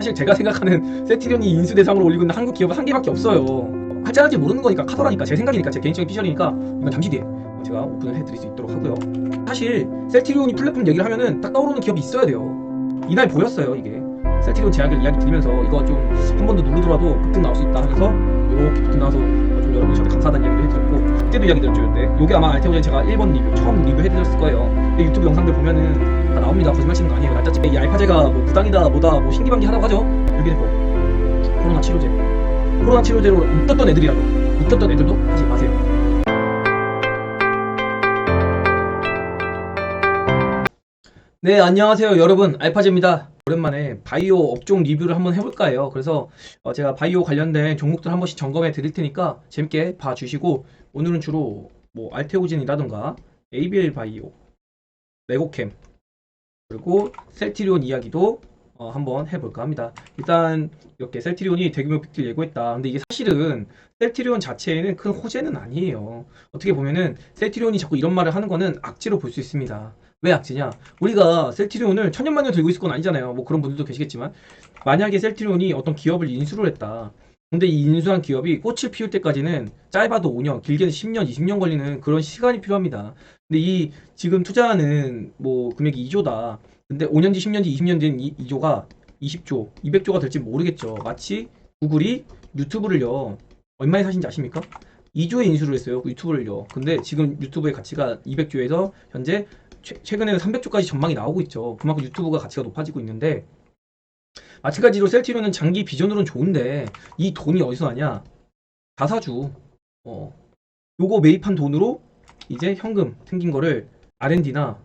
사실 제가 생각하는 세티리온이 인수 대상으로 올리고 있는 한국 기업은 한 개밖에 없어요. 할지 안 할지 모르는 거니까 카더라니까 제 생각이니까 제 개인적인 피셜이니까 이건 잠시 뒤에 제가 오픈을 해드릴 수 있도록 하고요. 사실 셀티리온이 플랫폼 얘기를 하면은 딱 떠오르는 기업이 있어야 돼요. 이날 보였어요 이게. 셀티리온 제약을 이야기 드리면서 이거 좀 한 번 더 누르더라도 급등 나올 수 있다 하면서 이렇게 나와서 좀 여러분이 저한테 감사하다는 이야기도 해드렸고 그때도 이야기 드렸는데 요게 아마 알테오젠 제가 1번 리뷰 처음 리뷰 해드렸을 거예요. 근데 유튜브 영상들 보면은 다 나옵니다. 거짓말 치는 거 아니에요. 날짜째 이 알파제가 뭐 부당이다 뭐다 뭐 신기반기 하다고 하죠. 여기 됐고 코로나 치료제 코로나 치료제로 웃겼던 애들이라도 웃겼던 애들도 하지 마세요. 네 안녕하세요 여러분 알파제입니다. 오랜만에 바이오 업종 리뷰를 한번 해볼까 해요. 그래서 어, 제가 바이오 관련된 종목들 한 번씩 점검해 드릴 테니까 재밌게 봐주시고 오늘은 주로 뭐 알테오진이라던가 ABL 바이오, 레고캠 그리고 셀티리온 이야기도 어, 한번 해볼까 합니다. 일단 이렇게 셀티리온이 대규모 빅딜 예고했다. 근데 이게 사실은 셀티리온 자체에는 큰 호재는 아니에요. 어떻게 보면은 셀티리온이 자꾸 이런 말을 하는 거는 악재로 볼 수 있습니다. 왜 악재냐? 우리가 셀티리온을 천년만년 들고 있을 건 아니잖아요. 뭐 그런 분들도 계시겠지만 만약에 셀티리온이 어떤 기업을 인수를 했다. 근데 이 인수한 기업이 꽃을 피울 때까지는 짧아도 5년, 길게는 10년, 20년 걸리는 그런 시간이 필요합니다. 근데 이 지금 투자하는 뭐 금액이 2조다. 근데 5년 뒤, 10년 뒤, 20년 된이 2조가 20조, 200조가 될지 모르겠죠. 마치 구글이 유튜브를요. 얼마에 사신지 아십니까? 2조에 인수를 했어요. 그 유튜브를요. 근데 지금 유튜브의 가치가 200조에서 현재 최, 최근에는 300조까지 전망이 나오고 있죠. 그만큼 유튜브가 가치가 높아지고 있는데 마찬가지로 셀티로는 장기 비전으로는 좋은데 이 돈이 어디서 나냐? 자사주. 어. 요거 매입한 돈으로 이제 현금 생긴 거를 R&D나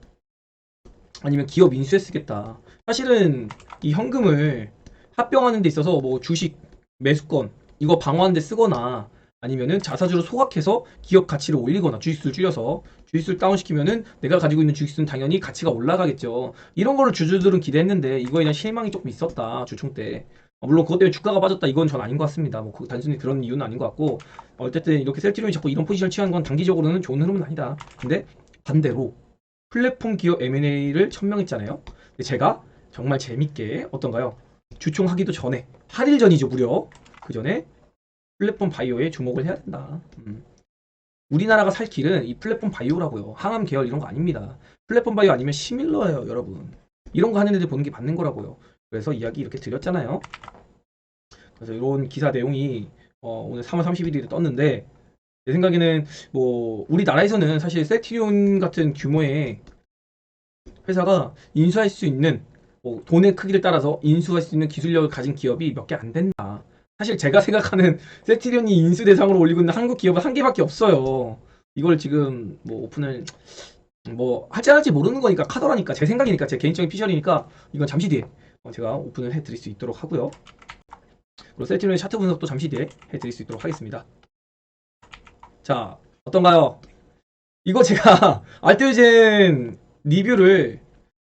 아니면 기업 인수에 쓰겠다. 사실은 이 현금을 합병하는 데 있어서 뭐 주식, 매수권 이거 방어하는 데 쓰거나 아니면은 자사주로 소각해서 기업 가치를 올리거나 주식수를 줄여서 주식수를 다운시키면은 내가 가지고 있는 주식수는 당연히 가치가 올라가겠죠. 이런 거를 주주들은 기대했는데 이거에 대한 실망이 조금 있었다. 주총 때. 어, 물론 그것 때문에 주가가 빠졌다 이건 전 아닌 것 같습니다. 뭐그 단순히 그런 이유는 아닌 것 같고 어쨌든 이렇게 셀티론이 자꾸 이런 포지션을 취하는 건 단기적으로는 좋은 흐름은 아니다. 근데 반대로 플랫폼 기업 M&A를 천명했잖아요. 근데 제가 정말 재밌게 어떤가요? 주총 하기도 전에 8일 전이죠 무려 그 전에 플랫폼 바이오에 주목을 해야 된다. 음. 우리나라가 살 길은 이 플랫폼 바이오라고요. 항암 계열 이런 거 아닙니다. 플랫폼 바이오 아니면 시밀러예요, 여러분. 이런 거 하는 애들 보는 게 맞는 거라고요. 그래서 이야기 이렇게 드렸잖아요. 그래서 이런 기사 내용이 어, 오늘 3월 31일에 떴는데 제 생각에는 뭐 우리나라에서는 사실 셀티리온 같은 규모의 회사가 인수할 수 있는 뭐 돈의 크기를 따라서 인수할 수 있는 기술력을 가진 기업이 몇 개 안 된다. 사실 제가 생각하는 세티리온이 인수 대상으로 올리고 있는 한국 기업은 한 개밖에 없어요. 이걸 지금 뭐 오픈을 뭐 할지 안 할지 모르는 거니까 카더라니까 제 생각이니까 제 개인적인 피셜이니까 이건 잠시 뒤에 어, 제가 오픈을 해드릴 수 있도록 하고요. 그리고 세티리온의 차트 분석도 잠시 뒤에 해드릴 수 있도록 하겠습니다. 자 어떤가요? 이거 제가 알테오젠 리뷰를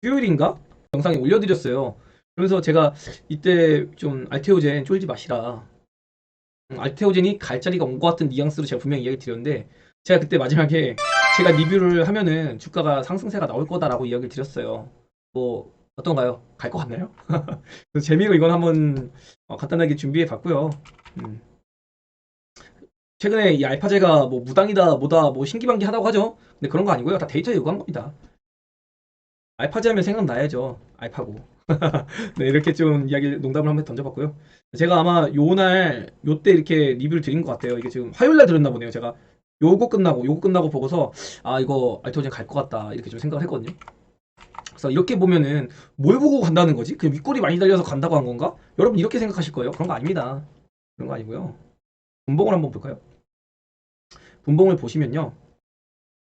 수요일인가 영상에 올려드렸어요. 그래서 제가 이때 좀 알테오젠 쫄지 마시라. 음, 알테오젠이 갈 자리가 온 것 같은 뉘앙스로 제가 분명히 이야기 드렸는데 제가 그때 마지막에 제가 리뷰를 하면은 주가가 상승세가 나올 거다라고 이야기를 드렸어요. 뭐 어떤가요? 갈 것 같나요? 재미로 이건 한번 어, 간단하게 준비해 봤고요. 음. 최근에 이 알파제가 뭐 무당이다 뭐다 뭐 신기반기 하다고 하죠. 근데 그런 거 아니고요. 다 데이터에 요구한 겁니다. 알파제 하면 생각나야죠. 알파고. 네, 이렇게 좀 이야기 농담을 한번 던져봤고요. 제가 아마 요날 요때 이렇게 리뷰를 드린 것 같아요. 이게 지금 화요일 날 들었나 보네요. 제가 요거 끝나고 요거 끝나고 보고서 아 이거 알토젠 갈 것 같다 이렇게 좀 생각을 했거든요. 그래서 이렇게 보면은 뭘 보고 간다는 거지? 그 윗골이 많이 달려서 간다고 한 건가? 여러분 이렇게 생각하실 거예요. 그런 거 아닙니다. 그런 거 아니고요. 분봉을 한번 볼까요? 분봉을 보시면요.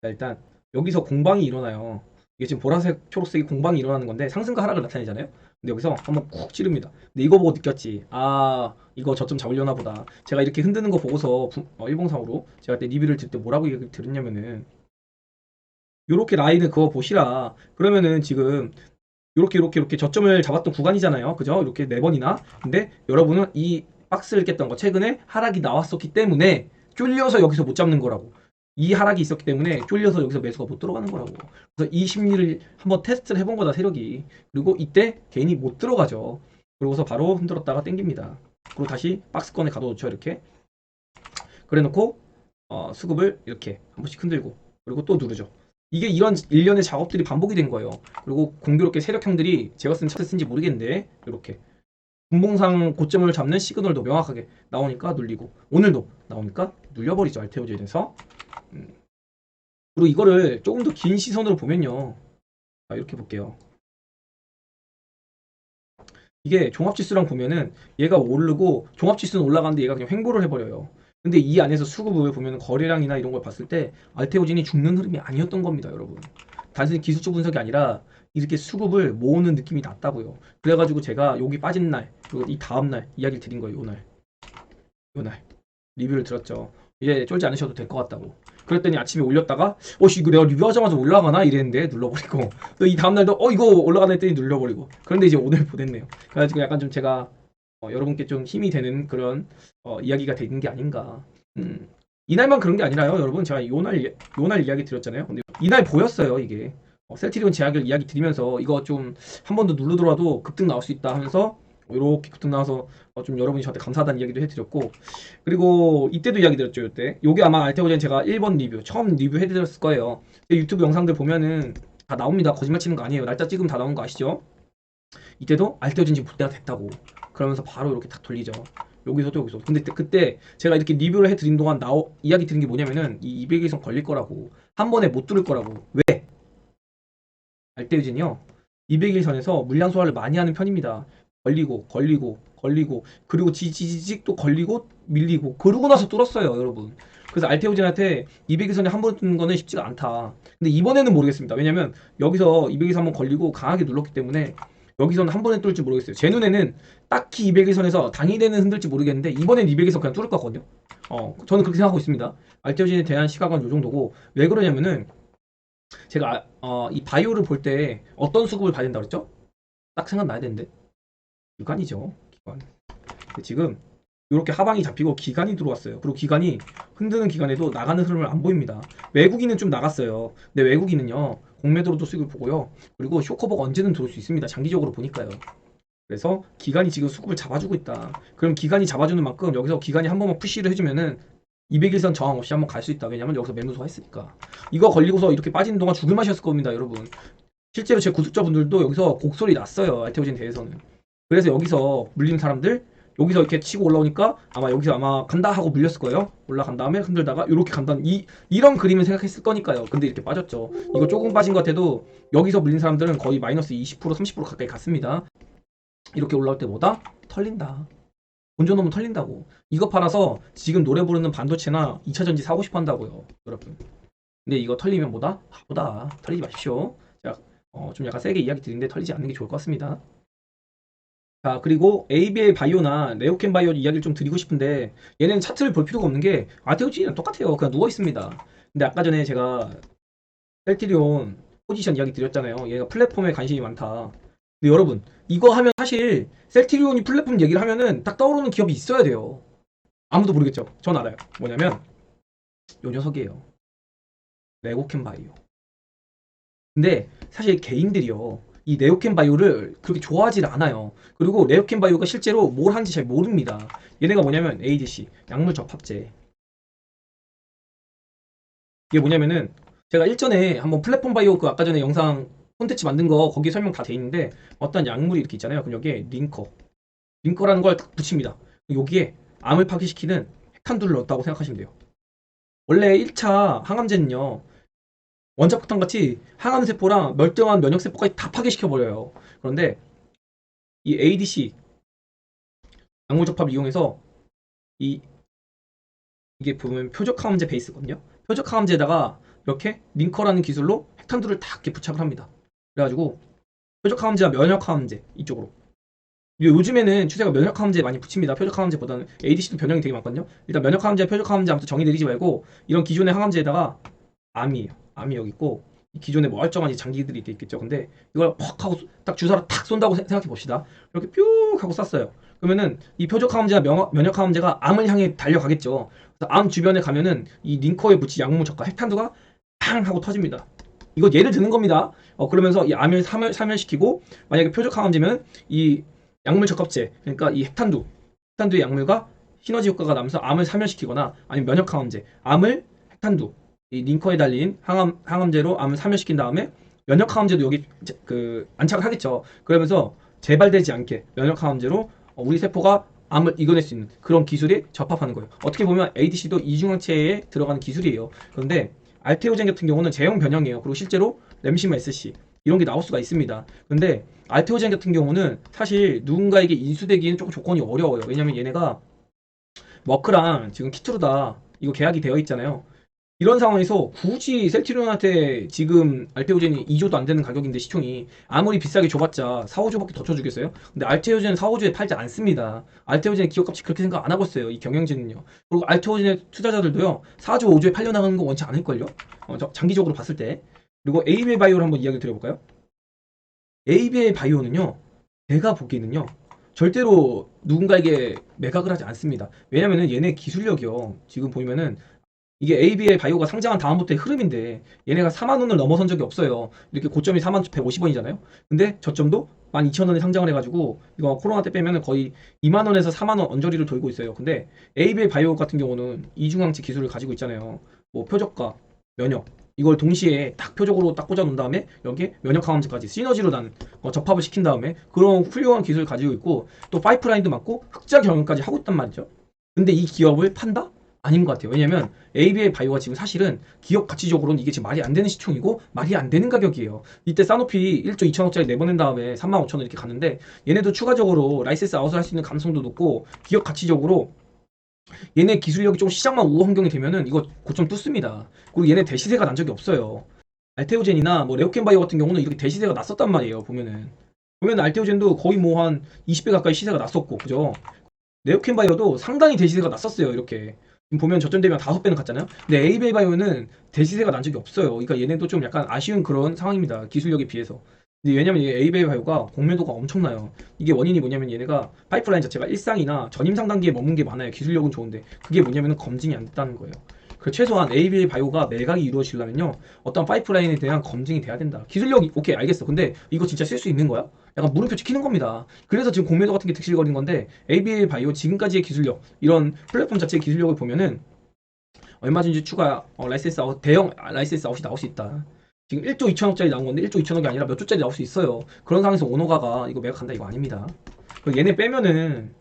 자, 일단 여기서 공방이 일어나요. 이게 지금 보라색, 초록색이 공방이 일어나는 건데 상승과 하락을 나타내잖아요. 근데 여기서 한번 쿡 찌릅니다. 근데 이거 보고 느꼈지. 아, 이거 저점 잡으려나 보다. 제가 이렇게 흔드는 거 보고서 부- 어, 일봉상으로 제가 그때 리뷰를 들 때 뭐라고 얘기를 들었냐면은 요렇게 라인을 그어 보시라. 그러면은 지금 요렇게 요렇게 이렇게 저점을 잡았던 구간이잖아요. 그죠? 이렇게 네 번이나. 근데 여러분은 이 박스를 깼던 거 최근에 하락이 나왔었기 때문에 쫄려서 여기서 못 잡는 거라고. 이 하락이 있었기 때문에 쫄려서 여기서 매수가 못 들어가는 거라고. 그래서 이 심리를 한번 테스트를 해본 거다 세력이. 그리고 이때 개인이 못 들어가죠. 그러고서 바로 흔들었다가 당깁니다. 그리고 다시 박스권에 가둬놓죠 이렇게. 그래놓고 어, 수급을 이렇게 한 번씩 흔들고 그리고 또 누르죠. 이게 이런 일련의 작업들이 반복이 된 거예요. 그리고 공교롭게 세력형들이 제가 쓴 차트 쓴지 모르겠는데 이렇게 분봉상 고점을 잡는 시그널도 명확하게 나오니까 눌리고 오늘도 나오니까 눌려버리죠 알테오젠에서 음. 그리고 이거를 조금 더 긴 시선으로 보면요. 자, 이렇게 볼게요. 이게 종합지수랑 보면은 얘가 오르고 종합지수는 올라가는데 얘가 그냥 횡보를 해버려요. 근데 이 안에서 수급을 보면 거래량이나 이런 걸 봤을 때 알테오진이 죽는 흐름이 아니었던 겁니다 여러분. 단순히 기술적 분석이 아니라 이렇게 수급을 모으는 느낌이 났다고요. 그래가지고 제가 여기 빠진 날이 다음 날 이야기를 드린 거예요 요날. 요날. 리뷰를 들었죠. 이제 쫄지 않으셔도 될 것 같다고 그랬더니 아침에 올렸다가 어씨 이거 내가 리뷰하자마자 올라가나? 이랬는데 눌러버리고. 또 이 다음날도 어 이거 올라가나? 했더니 눌러버리고. 그런데 이제 오늘 보냈네요. 그래가지고 약간 좀 제가 어, 여러분께 좀 힘이 되는 그런 어, 이야기가 되는 게 아닌가. 음, 이날만 그런 게 아니라요 여러분. 제가 요날 이- 요날 이야기 드렸잖아요. 근데 이날 보였어요 이게. 어, 셀트리온 제약을 이야기 드리면서 이거 좀 한 번 더 누르더라도 급등 나올 수 있다 하면서 이렇게 급등 나와서 어, 좀 여러분이 저한테 감사하다는 이야기도 해드렸고 그리고 이때도 이야기 드렸죠 이때. 요게 아마 알테오젠 제가 1번 리뷰 처음 리뷰 해드렸을 거예요. 유튜브 영상들 보면은 다 나옵니다. 거짓말 치는 거 아니에요. 날짜 찍으면 다 나온 거 아시죠? 이때도 알테오젠 지금 볼 때가 됐다고. 그러면서 바로 이렇게 딱 돌리죠. 여기서도 여기서. 근데 그때- 제가 이렇게 리뷰를 해드린 동안 나오 이야기 드린 게 뭐냐면은 이 200일선 걸릴 거라고. 한 번에 못 뚫을 거라고. 왜? 알테오젠이요. 200일선에서 물량 소화를 많이 하는 편입니다 걸리고 걸리고 걸리고 그리고 지지직 또 걸리고 밀리고. 그러고 나서 뚫었어요 여러분. 그래서 알테오젠한테 200일선에 한 번 뚫는 거는 쉽지가 않다. 근데 이번에는 모르겠습니다. 왜냐면 여기서 200일선 한번 걸리고 강하게 눌렀기 때문에 여기서는 한 번에 뚫을지 모르겠어요. 제 눈에는 딱히 200일선에서 당일에는 흔들지 모르겠는데 이번엔 200일선 그냥 뚫을 것 같거든요. 어 저는 그렇게 생각하고 있습니다. 알테오젠에 대한 시각은 요 정도고 왜 그러냐면은 제가 어, 이 바이오를 볼 때 어떤 수급을 된다 그랬죠? 딱 생각나야 되는데 기관이죠 기관 지금 이렇게 하방이 잡히고 기간이 들어왔어요. 그리고 기간이 흔드는 기간에도 나가는 흐름을 안 보입니다. 외국인은 좀 나갔어요. 근데 외국인은요 공매도로도 수익을 보고요. 그리고 쇼커버가 언제든 들어올 수 있습니다. 장기적으로 보니까요. 그래서 기간이 지금 수급을 잡아주고 있다. 그럼 기간이 잡아주는 만큼 여기서 기간이 한 번만 푸시를 해주면은 200일선 저항 없이 한번 갈 수 있다. 왜냐면 여기서 매무소가 했으니까. 이거 걸리고서 이렇게 빠지는 동안 죽을 맛이었을 겁니다, 여러분. 실제로 제 구독자분들도 여기서 곡소리 났어요. 알테오젠 대해서는. 그래서 여기서 물리는 사람들 여기서 이렇게 치고 올라오니까 아마 여기서 아마 간다 하고 물렸을 거예요. 올라간 다음에 흔들다가 이렇게 간다는 이 이런 그림을 생각했을 거니까요. 근데 이렇게 빠졌죠. 이거 조금 빠진 것 같아도 여기서 물린 사람들은 거의 마이너스 20% 30% 가까이 갔습니다. 이렇게 올라올 때 뭐다? 털린다. 넘으면 털린다고. 이거 팔아서 지금 노래 부르는 반도체나 2차 전지 사고 싶어 한다고요, 여러분. 근데 이거 털리면 뭐다? 바보다. 털리지 마십시오. 자, 어, 좀 약간 세게 이야기 드리는데 털리지 않는 게 좋을 것 같습니다. 자, 그리고 ABL 바이오나 레오켄 바이오 이야기를 좀 드리고 싶은데 얘는 차트를 볼 필요가 없는 게 아테오지랑 똑같아요. 그냥 누워 있습니다. 근데 아까 전에 제가 셀티리온 포지션 이야기 드렸잖아요. 얘가 플랫폼에 관심이 많다. 근데 여러분, 이거 하면 사실 셀티리온이 플랫폼 얘기를 하면은 딱 떠오르는 기업이 있어야 돼요. 아무도 모르겠죠. 전 알아요. 뭐냐면 요 녀석이에요. 레고켄 바이오. 근데 사실 개인들이요. 이 네오켄 바이오를 그렇게 좋아하지를 않아요. 그리고 네오켄 바이오가 실제로 뭘 하는지 잘 모릅니다. 얘네가 뭐냐면 ADC, 약물 접합제. 이게 뭐냐면은 제가 일전에 한번 플랫폼 바이오 그 아까 전에 영상 콘텐츠 만든 거 거기 설명 다 돼 있는데 어떤 약물이 이렇게 있잖아요. 그럼 여기에 링커, 링커라는 걸 딱 붙입니다. 여기에 암을 파괴시키는 핵탄두를 넣었다고 생각하시면 돼요. 원래 1차 항암제는요. 원자폭탄 같이 항암 세포랑 멀쩡한 면역 세포까지 다 파괴시켜 버려요. 그런데 이 ADC 약물 접합 이용해서 이 이게 보면 표적 항암제 베이스거든요. 표적 항암제에다가 이렇게 링커라는 기술로 핵탄두를 다 이렇게 부착을 합니다. 그래가지고 표적 항암제와 면역 항암제 이쪽으로. 요- 요즘에는 추세가 면역 항암제 많이 붙입니다. 표적 항암제보다는 ADC도 변형이 되게 많거든요. 일단 면역 항암제, 표적 항암제 아무튼 정의 내리지 말고 이런 기존의 항암제에다가 암이에요. 암이 여기 있고 이 기존에 뭐 멀쩡한 이 장기들이 있겠죠. 근데 이걸 퍽 하고 쏘- 딱 주사로 탁 쏜다고 세- 생각해 봅시다. 이렇게 뿅 하고 쐈어요. 그러면은 이 표적 항암제와 면, 면역 항암제가 암을 향해 달려가겠죠. 그래서 암 주변에 가면은 이 링커에 붙인 약물 적과 핵탄두가 팡 하고 터집니다. 이거 예를 드는 겁니다. 어, 그러면서 이 암을 사멸, 사멸시키고 만약에 표적 항암제면 이 약물 적합제 그러니까 이 핵탄두 핵탄두의 약물과 시너지 효과가 나면서 암을 사멸시키거나 아니면 면역 항암제 암을 핵탄두 이 링커에 달린 항암 항암제로 암을 사멸시킨 다음에 면역 항암제도 여기 그 안착을 하겠죠. 그러면서 재발되지 않게 면역 항암제로 어, 우리 세포가 암을 이겨낼 수 있는 그런 기술에 접합하는 거예요. 어떻게 보면 ADC도 이중항체에 들어가는 기술이에요. 그런데 알테오젠 같은 경우는 제형 변형이에요. 그리고 실제로 램시마 SC 이런 게 나올 수가 있습니다. 근데 알테오젠 같은 경우는 사실 누군가에게 인수되기는 조금 조건이 어려워요. 왜냐면 얘네가 머크랑 지금 키트루다 이거 계약이 되어 있잖아요. 이런 상황에서 굳이 셀티리온한테 지금 알테오젠이 2조도 안 되는 가격인데 시총이 아무리 비싸게 줘봤자 4, 5조밖에 더 쳐주겠어요? 근데 알테오젠은 4, 5조에 팔지 않습니다. 알테오젠의 기업값이 그렇게 생각 안 하고 있어요. 이 경영진은요. 그리고 알테오젠의 투자자들도요. 4조, 5조에 팔려나가는 거 원치 않을걸요? 어, 저- 장기적으로 봤을 때. 그리고 ABA 바이오를 한번 이야기 드려볼까요? ABA 바이오는요. 제가 보기에는요. 절대로 누군가에게 매각을 하지 않습니다. 왜냐면은 얘네 기술력이요. 지금 보면은 이게 ABA 바이오가 상장한 다음부터의 흐름인데 얘네가 4만 원을 넘어선 적이 없어요. 이렇게 고점이 4만 150원이잖아요. 근데 저점도 12,000원에 상장을 해가지고 이거 코로나 때 빼면은 거의 2만 원에서 4만 원 언저리를 돌고 있어요. 근데 ABA 바이오 같은 경우는 이중항체 기술을 가지고 있잖아요. 뭐 표적과 면역 이걸 동시에 딱 표적으로 딱 꽂아 놓은 다음에 여기에 면역 항암제까지 시너지로 난 어, 접합을 시킨 다음에 그런 훌륭한 기술을 가지고 있고 또 파이프라인도 맞고 흑자 경영까지 하고 있단 말이죠. 근데 이 기업을 판다? 아닌 것 같아요. 왜냐면 ABA 바이오가 지금 사실은 기업 가치적으로는 이게 지금 말이 안 되는 시총이고 말이 안 되는 가격이에요. 이때 사노피 1조 2천억짜리 내보낸 다음에 3만 5천 원 이렇게 갔는데 얘네도 추가적으로 라이센스 아웃을 할 수 있는 가능성도 높고 기업 가치적으로 얘네 기술력이 좀 시장만 우호 환경이 되면은 이거 고점 뚫습니다. 그리고 얘네 대시세가 난 적이 없어요. 알테오젠이나 뭐 레오켄 바이오 같은 경우는 이렇게 대시세가 났었단 말이에요. 보면은 보면 알테오젠도 거의 뭐 한 20배 가까이 시세가 났었고 그죠? 레오켄 바이오도 상당히 대시세가 났었어요. 이렇게 지금 보면 저점 되면 다섯 배는 갔잖아요. 근데 에이베이 바이오는 대시세가 난 적이 없어요. 그러니까 얘네도 좀 약간 아쉬운 그런 상황입니다. 기술력에 비해서. 근데 왜냐면 이 에이베이 바이오가 공매도가 엄청나요. 이게 원인이 뭐냐면 얘네가 파이프라인 자체가 일상이나 전임 상 단계에 머문 게 많아요. 기술력은 좋은데 그게 뭐냐면 검증이 안 됐다는 거예요. 그 최소한 ABA 바이오가 매각이 이루어지려면요 어떤 파이프라인에 대한 검증이 돼야 된다. 기술력이 오케이 알겠어. 근데 이거 진짜 쓸 수 있는 거야? 약간 물음표 찍히는 겁니다. 그래서 지금 공매도 같은 게 득실거리는 건데 ABA 바이오 지금까지의 기술력 이런 플랫폼 자체의 기술력을 보면은 얼마든지 추가 어, 라이센스 아웃 대형 라이센스 아웃이 나올 수 있다. 지금 1조 2천억짜리 나온 건데 1조 2천억이 아니라 몇 조짜리 나올 수 있어요. 그런 상황에서 오노가가 이거 매각한다 이거 아닙니다. 얘네 빼면은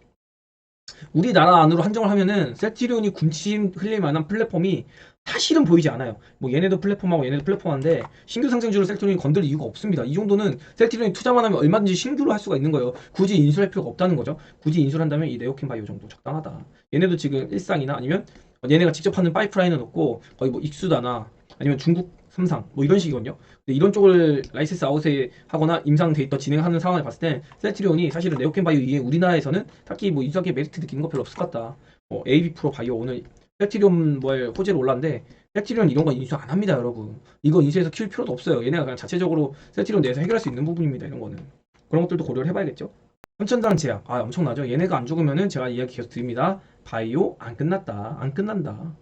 우리나라 안으로 한정을 하면은 셀티리온이 군침 흘릴 만한 플랫폼이 사실은 보이지 않아요. 뭐 얘네도 플랫폼하고 얘네도 플랫폼한데 신규 상승주를 셀티리온이 건들 이유가 없습니다. 이 정도는 셀티리온이 투자만 하면 얼마든지 신규로 할 수가 있는 거예요. 굳이 인수할 필요가 없다는 거죠. 굳이 인수를 한다면 이 네오킨 바이오 정도 적당하다. 얘네도 지금 일상이나 아니면 얘네가 직접 하는 파이프라인은 없고 거의 뭐 익수다나 아니면 중국 삼상 뭐 이런 식이거든요. 근데 이런 쪽을 라이센스 아웃에 하거나 임상 데이터 진행하는 상황을 봤을 때 셀트리온이 사실은 네오켄 바이오 이에 우리나라에서는 딱히 뭐 인수하기에 메리트 느끼는 거 별로 없을 것 같다. 뭐 AB 프로 바이오 오늘 셀트리온 뭐 호재로 올랐는데 셀트리온 이런 거 인수 안 합니다, 여러분. 이거 인수해서 키울 필요도 없어요. 얘네가 그냥 자체적으로 셀트리온 내에서 해결할 수 있는 부분입니다, 이런 거는. 그런 것들도 고려를 해봐야겠죠. 선천장 제약, 아 엄청나죠. 얘네가 안 죽으면은 제가 이야기 계속 드립니다. 바이오 안 끝났다, 안 끝난다.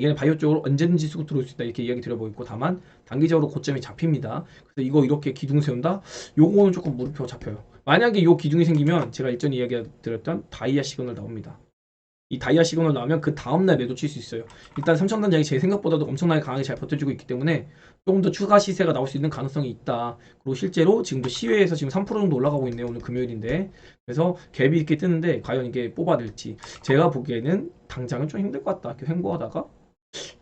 얘네 바이오 쪽으로 언제든지 수급 들어올 수 있다 이렇게 이야기 드려보고 있고 다만 단기적으로 고점이 잡힙니다. 그래서 이거 이렇게 기둥 세운다? 요거는 조금 물음표 잡혀요. 만약에 요 기둥이 생기면 제가 일전에 이야기 드렸던 다이아 시그널 나옵니다. 이 다이아 시그널 나오면 그 다음날 매도 칠 수 있어요. 일단 3천단 장이 제 생각보다도 엄청나게 강하게 잘 버텨주고 있기 때문에 조금 더 추가 시세가 나올 수 있는 가능성이 있다. 그리고 실제로 지금도 시외에서 지금 3% 정도 올라가고 있네요. 오늘 금요일인데. 그래서 갭이 이렇게 뜨는데 과연 이게 뽑아낼지 제가 보기에는 당장은 좀 힘들 것 같다. 이렇게 횡보하다가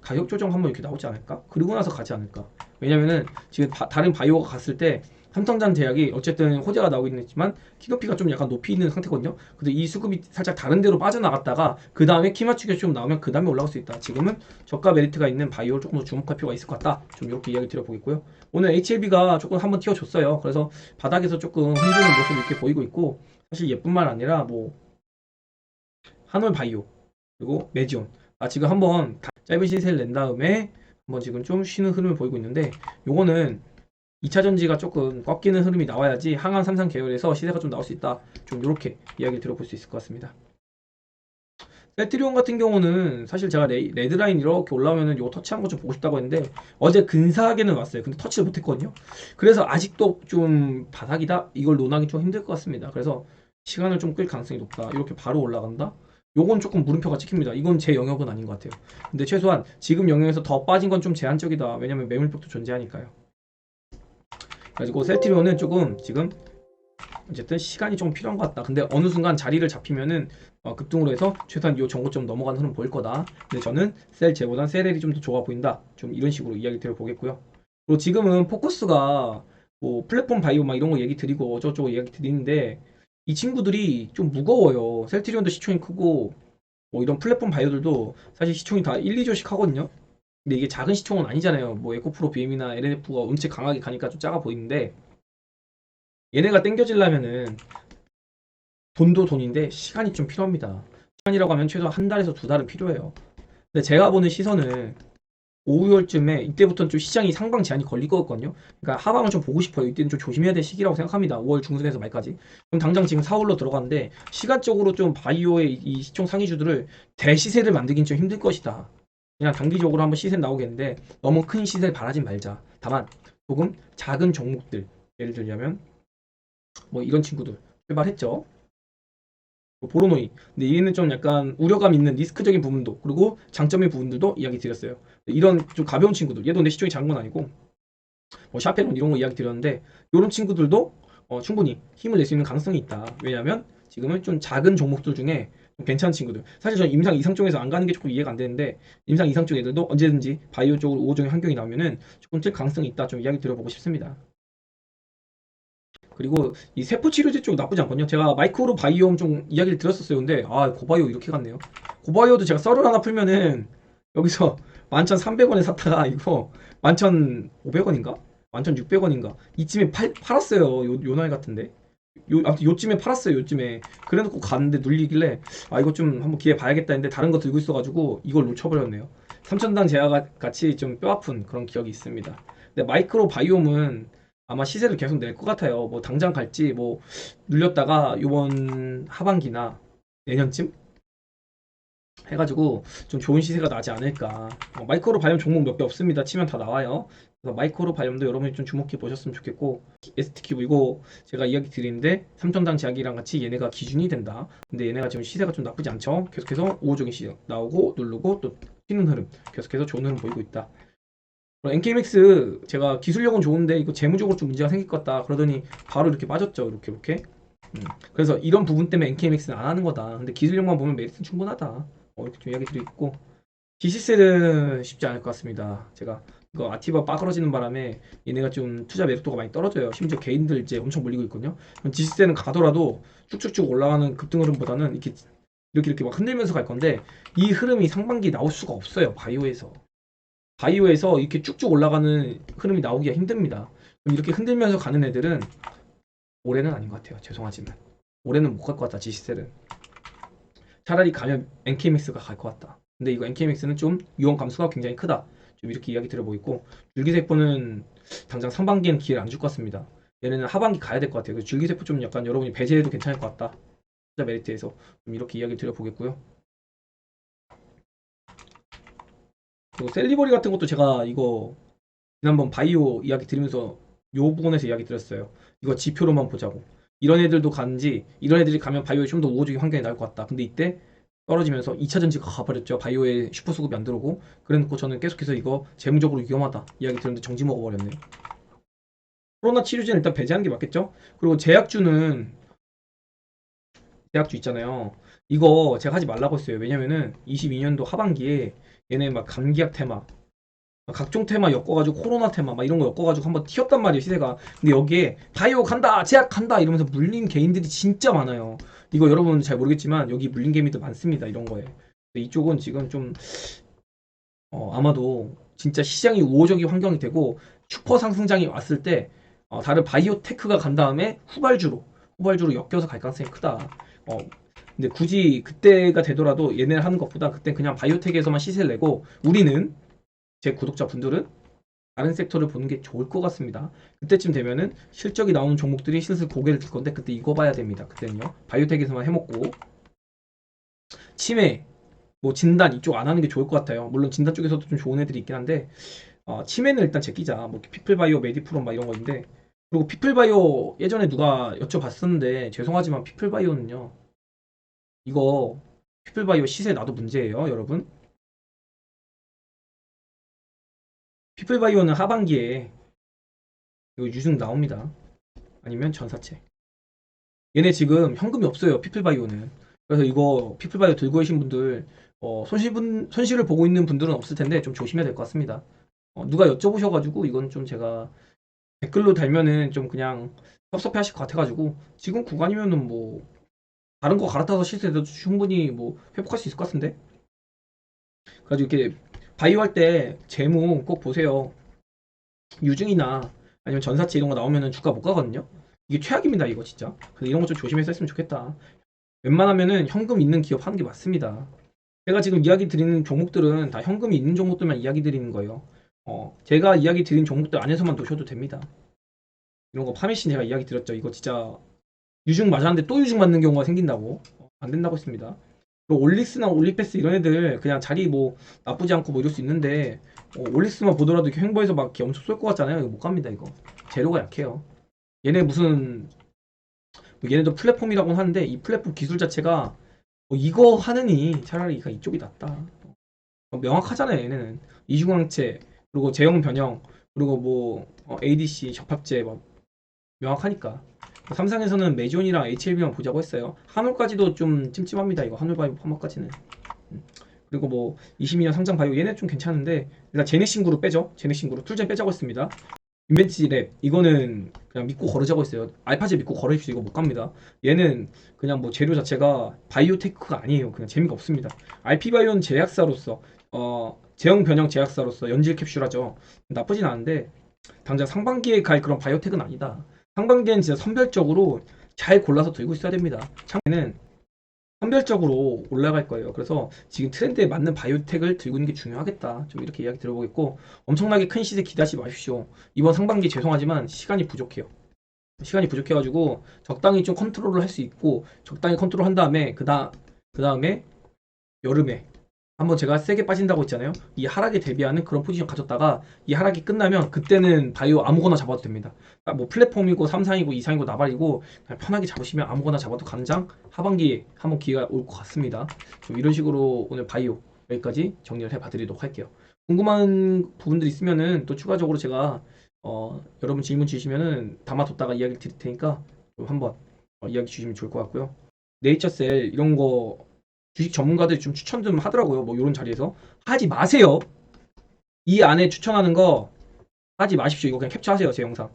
가격 조정 한번 이렇게 나오지 않을까? 그러고 나서 가지 않을까? 왜냐면은 지금 바- 다른 바이오가 갔을 때 삼성전 제약이 어쨌든 호재가 나오긴 했지만 키높이가 좀 약간 높이 있는 상태거든요. 근데 이 수급이 살짝 다른 데로 빠져나갔다가 그 다음에 키 맞추기가 좀 나오면 그 다음에 올라갈 수 있다. 지금은 저가 메리트가 있는 바이오를 조금 더 주목할 필요가 있을 것 같다. 좀 이렇게 이야기 드려보겠고요. 오늘 HLB가 조금 한번 튀어줬어요. 그래서 바닥에서 조금 흔드는 모습 이렇게 보이고 있고 사실 예뿐만 아니라 뭐 한올 바이오 그리고 메지온 아 지금 한번 다- 짧은 시세를 낸 다음에 한번 지금 좀 쉬는 흐름을 보이고 있는데 요거는 2차 전지가 조금 꺾이는 흐름이 나와야지 항암 삼상 계열에서 시세가 좀 나올 수 있다. 좀 이렇게 이야기를 들어볼 수 있을 것 같습니다. 세트리온 같은 경우는 사실 제가 레, 레드라인 이렇게 올라오면은 요 터치한 거 좀 보고 싶다고 했는데 어제 근사하게는 왔어요. 근데 터치를 못했거든요. 그래서 아직도 좀 바닥이다 이걸 논하기 좀 힘들 것 같습니다. 그래서 시간을 좀 끌 가능성이 높다. 이렇게 바로 올라간다. 요건 조금 물음표가 찍힙니다. 이건 제 영역은 아닌 것 같아요. 근데 최소한 지금 영역에서 더 빠진 건 좀 제한적이다. 왜냐면 매물폭도 존재하니까요. 그래가지고 셀트리온은 조금 지금 어쨌든 시간이 좀 필요한 것 같다. 근데 어느 순간 자리를 잡히면은 어, 급등으로 해서 최소한 이 정고점 넘어가는 흐름 보일 거다. 근데 저는 셀 제보단 셀엘이 좀 더 좋아 보인다. 좀 이런 식으로 이야기 드려보겠고요. 그리고 지금은 포커스가 뭐 플랫폼 바이오 막 이런 거 얘기 드리고 어쩌고저쩌고 이야기 드리는데 이 친구들이 좀 무거워요. 셀트리온도 시총이 크고 뭐 이런 플랫폼 바이오들도 사실 시총이 다 1, 2조씩 하거든요. 근데 이게 작은 시총은 아니잖아요. 뭐 에코프로 BM이나 LNF가 음체 강하게 가니까 좀 작아 보이는데 얘네가 땡겨지려면은 돈도 돈인데 시간이 좀 필요합니다. 시간이라고 하면 최소 한 달에서 두 달은 필요해요. 근데 제가 보는 시선은 5, 6월쯤에 이때부터는 좀 시장이 상방 제한이 걸릴 거거든요. 그러니까 하방을 좀 보고 싶어요. 이때는 좀 조심해야 될 시기라고 생각합니다. 5월 중순에서 말까지. 그럼 당장 지금 4월로 들어가는데 시간적으로 좀 바이오의 이 시총 상위주들을 대시세를 만들긴 좀 힘들 것이다. 그냥 단기적으로 한번 시세 나오겠는데 너무 큰 시세를 바라진 말자. 다만 조금 작은 종목들 예를 들자면 뭐 이런 친구들 출발했죠. 뭐 보로노이. 근데 얘는 좀 약간 우려감 있는 리스크적인 부분도 그리고 장점의 부분들도 이야기 드렸어요. 이런 좀 가벼운 친구들. 얘도 내 시총이 작은 건 아니고 뭐 샤페론 이런 거 이야기 드렸는데 이런 친구들도 어, 충분히 힘을 낼 수 있는 가능성이 있다. 왜냐하면 지금은 좀 작은 종목들 중에 좀 괜찮은 친구들. 사실 저는 임상 이상 쪽에서 안 가는 게 조금 이해가 안 되는데 임상 이상 쪽 애들도 언제든지 바이오 쪽으로 우호적인 환경이 나오면은 조금 찔 가능성이 있다. 좀 이야기 드려보고 싶습니다. 그리고 이 세포 치료제 쪽 나쁘지 않거든요. 제가 마이크로 바이옴 좀 이야기를 들었었어요. 근데 아 고바이오 이렇게 갔네요. 고바이오도 제가 썰을 하나 풀면은 여기서 11,300원에 샀다가 이거 11,500원인가? 11,600원인가? 이쯤에 팔, 팔았어요. 요, 요 나이 같은데. 요, 아무튼 요쯤에 팔았어요. 요쯤에. 그래놓고 갔는데 눌리길래 아 이거 좀 한번 기회 봐야겠다 했는데 다른 거 들고 있어가지고 이걸 놓쳐버렸네요. 3천당 제가 같이 좀 뼈아픈 그런 기억이 있습니다. 근데 마이크로 바이옴은 아마 시세를 계속 낼 것 같아요. 뭐 당장 갈지 뭐 눌렸다가 이번 하반기나 내년쯤 해가지고 좀 좋은 시세가 나지 않을까. 어, 마이크로 바이옴 종목 몇 개 없습니다. 치면 다 나와요. 그래서 마이크로 바이옴도 여러분이 좀 주목해 보셨으면 좋겠고 ST큐브 이거 제가 이야기 드리는데 3천당 제약이랑 같이 얘네가 기준이 된다. 근데 얘네가 지금 시세가 좀 나쁘지 않죠. 계속해서 우호적인 시세 나오고 누르고 또 튀는 흐름 계속해서 좋은 흐름 보이고 있다. NKMX 제가 기술력은 좋은데 이거 재무적으로 좀 문제가 생길 것 같다 그러더니 바로 이렇게 빠졌죠 이렇게 이렇게 음, 그래서 이런 부분 때문에 NKMX는 안 하는 거다 근데 기술력만 보면 메리트는 충분하다 어, 이렇게 좀 이야기 드리고 있고 GC셀은 쉽지 않을 것 같습니다 제가 이거 아티바 빠그러지는 바람에 얘네가 좀 투자 매력도가 많이 떨어져요 심지어 개인들 이제 엄청 몰리고 있거든요 GC셀은 가더라도 쭉쭉쭉 올라가는 급등 흐름보다는 이렇게 이렇게 이렇게 막 흔들면서 갈 건데 이 흐름이 상반기 나올 수가 없어요 바이오에서 바이오에서 이렇게 쭉쭉 올라가는 흐름이 나오기가 힘듭니다. 이렇게 흔들면서 가는 애들은 올해는 아닌 것 같아요. 죄송하지만 올해는 못 갈 것 같다. 지시셀은 차라리 가면 NKMX가 갈 것 같다. 근데 이거 NKMX는 좀 유언 감수가 굉장히 크다. 좀 이렇게 이야기 들어보고 있고 줄기세포는 당장 상반기엔 기회를 안 줄 것 같습니다. 얘네는 하반기 가야 될 것 같아요. 그래서 줄기세포 좀 약간 여러분이 배제해도 괜찮을 것 같다. 투자 메리트에서 좀 이렇게 이야기 드려보겠고요. 그리고 셀리버리 같은 것도 제가 이거 지난번 바이오 이야기 드리면서 요 부분에서 이야기 드렸어요. 이거 지표로만 보자고. 이런 애들도 가는지 이런 애들이 가면 바이오에 좀 더 우호적인 환경이 나올 것 같다. 근데 이때 떨어지면서 2차 전지가 가버렸죠. 바이오에 슈퍼 수급이 안 들어오고 그래놓고 저는 계속해서 이거 재무적으로 위험하다 이야기 들었는데 정지 먹어버렸네요. 코로나 치료제는 일단 배제하는 게 맞겠죠? 그리고 제약주는 제약주 있잖아요. 이거 제가 하지 말라고 했어요. 왜냐면은 22년도 하반기에 얘네 막 감기약 테마 각종 테마 엮어가지고 코로나 테마 막 이런 거 엮어가지고 한번 튀었단 말이에요 시세가. 근데 여기에 바이오 간다 제약 간다 이러면서 물린 개인들이 진짜 많아요. 이거 여러분 잘 모르겠지만 여기 물린 개미도 많습니다 이런 거에. 이쪽은 지금 좀 어, 아마도 진짜 시장이 우호적인 환경이 되고 슈퍼 상승장이 왔을 때 어, 다른 바이오 테크가 간 다음에 후발주로 후발주로 엮여서 갈 가능성이 크다. 어, 근데 굳이 그때가 되더라도 얘네를 하는 것보다 그때 그냥 바이오텍에서만 시세를 내고 우리는 제 구독자 분들은 다른 섹터를 보는 게 좋을 것 같습니다. 그때쯤 되면은 실적이 나오는 종목들이 슬슬 고개를 들 건데 그때 이거 봐야 됩니다. 그때는요. 바이오텍에서만 해먹고 치매, 뭐 진단 이쪽 안 하는 게 좋을 것 같아요. 물론 진단 쪽에서도 좀 좋은 애들이 있긴 한데 어, 치매는 일단 제끼자. 뭐 피플바이오, 메디프론 막 이런 거인데 그리고 피플바이오 예전에 누가 여쭤봤었는데 죄송하지만 피플바이오는요. 이거 피플바이오 시세 나도 문제예요, 여러분. 피플바이오는 하반기에 이거 유증 나옵니다. 아니면 전사체. 얘네 지금 현금이 없어요, 피플바이오는. 그래서 이거 피플바이오 들고 계신 분들 어, 손실분, 손실을 보고 있는 분들은 없을 텐데 좀 조심해야 될 것 같습니다. 어, 누가 여쭤보셔가지고 이건 좀 제가 댓글로 달면은 좀 그냥 섭섭해 하실 것 같아가지고 지금 구간이면은 뭐 다른 거 갈아타서 시세도 충분히 뭐 회복할 수 있을 것 같은데 그래가지고 이렇게 바이오 할 때 재무 꼭 보세요. 유증이나 아니면 전사치 이런 거 나오면은 주가 못 가거든요. 이게 최악입니다 이거 진짜. 그래서 이런 거 좀 조심해서 했으면 좋겠다. 웬만하면은 현금 있는 기업 하는 게 맞습니다. 제가 지금 이야기 드리는 종목들은 다 현금이 있는 종목들만 이야기 드리는 거예요. 어, 제가 이야기 드린 종목들 안에서만 놓으셔도 됩니다. 이런 거 파메신 제가 이야기 드렸죠. 이거 진짜 유증 맞았는데 또 유증 맞는 경우가 생긴다고? 어, 안 된다고 했습니다. 그리고 올릭스나 올리패스 이런 애들 그냥 자리 뭐 나쁘지 않고 뭐 이럴 수 있는데 어, 올릭스만 보더라도 이렇게 횡보해서 막 이렇게 엄청 쏠 것 같잖아요. 이거 못 갑니다 이거. 재료가 약해요. 얘네 무슨 뭐 얘네도 플랫폼이라고는 하는데 이 플랫폼 기술 자체가 뭐 이거 하느니 차라리 이쪽이 낫다. 어, 명확하잖아요 얘네는 이중항체 그리고 제형 변형 그리고 뭐 어, ADC 접합제 막 명확하니까 삼성에서는 메존이랑 HLB만 보자고 했어요. 한올까지도 좀 찜찜합니다. 이거 한올바이오 파마까지는. 음. 그리고 뭐 22년 상장 바이오 얘네 좀 괜찮은데 일단 그룹 빼죠. 그룹 툴젠 빼자고 했습니다. 인벤치 랩. 이거는 그냥 믿고 거르자고 했어요. 알파제 믿고 거르십시오. 이거 못 갑니다. 얘는 그냥 뭐 재료 자체가 바이오테크가 아니에요. 그냥 재미가 없습니다. RP바이오는 제약사로서 어 제형 변형 제약사로서 연질 캡슐하죠. 나쁘진 않은데 당장 상반기에 갈 그런 바이오텍은 아니다. 상반기엔 진짜 선별적으로 잘 골라서 들고 있어야 됩니다. 창에는 선별적으로 올라갈 거예요. 그래서 지금 트렌드에 맞는 바이오텍을 들고 있는 게 중요하겠다. 좀 이렇게 이야기 들어보겠고 엄청나게 큰 시세 기대하지 마십시오. 이번 상반기 죄송하지만 시간이 부족해요. 시간이 부족해가지고 적당히 좀 컨트롤을 할 수 있고 적당히 컨트롤 한 다음에 그다 그 다음에 여름에 한번 제가 세게 빠진다고 했잖아요. 이 하락에 대비하는 그런 포지션 가졌다가 이 하락이 끝나면 그때는 바이오 아무거나 잡아도 됩니다. 아, 뭐 플랫폼이고 삼상이고 이상이고 나발이고 편하게 잡으시면 아무거나 잡아도 가능장 하반기에 한번 기회가 올 것 같습니다. 좀 이런 식으로 오늘 바이오 여기까지 정리를 해봐드리도록 할게요. 궁금한 부분들 있으면은 또 추가적으로 제가 어, 여러분 질문 주시면은 담아뒀다가 이야기 드릴 테니까 좀 한번 어, 이야기 주시면 좋을 것 같고요. 네이처셀 이런 거 주식 전문가들이 좀 추천 좀 하더라고요. 뭐 이런 자리에서 하지 마세요. 이 안에 추천하는 거 하지 마십시오. 이거 그냥 캡처하세요. 제 영상.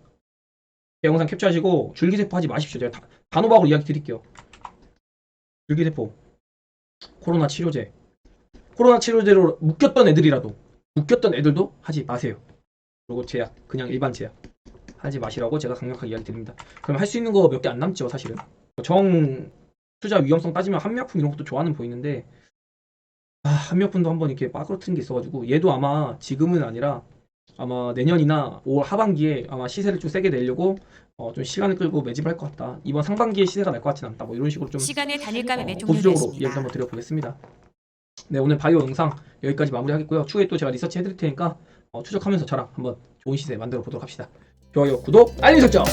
제 영상 캡처하시고 줄기세포 하지 마십시오. 제가 다, 단호박으로 이야기 드릴게요. 줄기세포 코로나 치료제 코로나 치료제로 묶였던 애들이라도 묶였던 애들도 하지 마세요. 그리고 제약 그냥 일반 제약 하지 마시라고 제가 강력하게 이야기 드립니다. 그럼 할 수 있는 거 몇 개 안 남죠 사실은. 정 투자 위험성 따지면 한미약품 이런 것도 좋아는 보이는데 아 한미약품도 한번 이렇게 빠그러뜨린 게 있어가지고 얘도 아마 지금은 아니라 아마 내년이나 5월 하반기에 아마 시세를 좀 세게 내려고 어, 좀 시간을 끌고 매집을 할것 같다. 이번 상반기에 시세가 날 것 같진 않다. 뭐 이런 식으로 좀 시간의 단일가 매매 어, 보수적으로 이야기. 한번 드려보겠습니다. 네 오늘 바이오 영상 여기까지 마무리하겠고요. 추후에 또 제가 리서치 해드릴 테니까 어, 추적하면서 저랑 한번 좋은 시세 만들어 보도록 합시다. 좋아요, 구독, 알림 설정.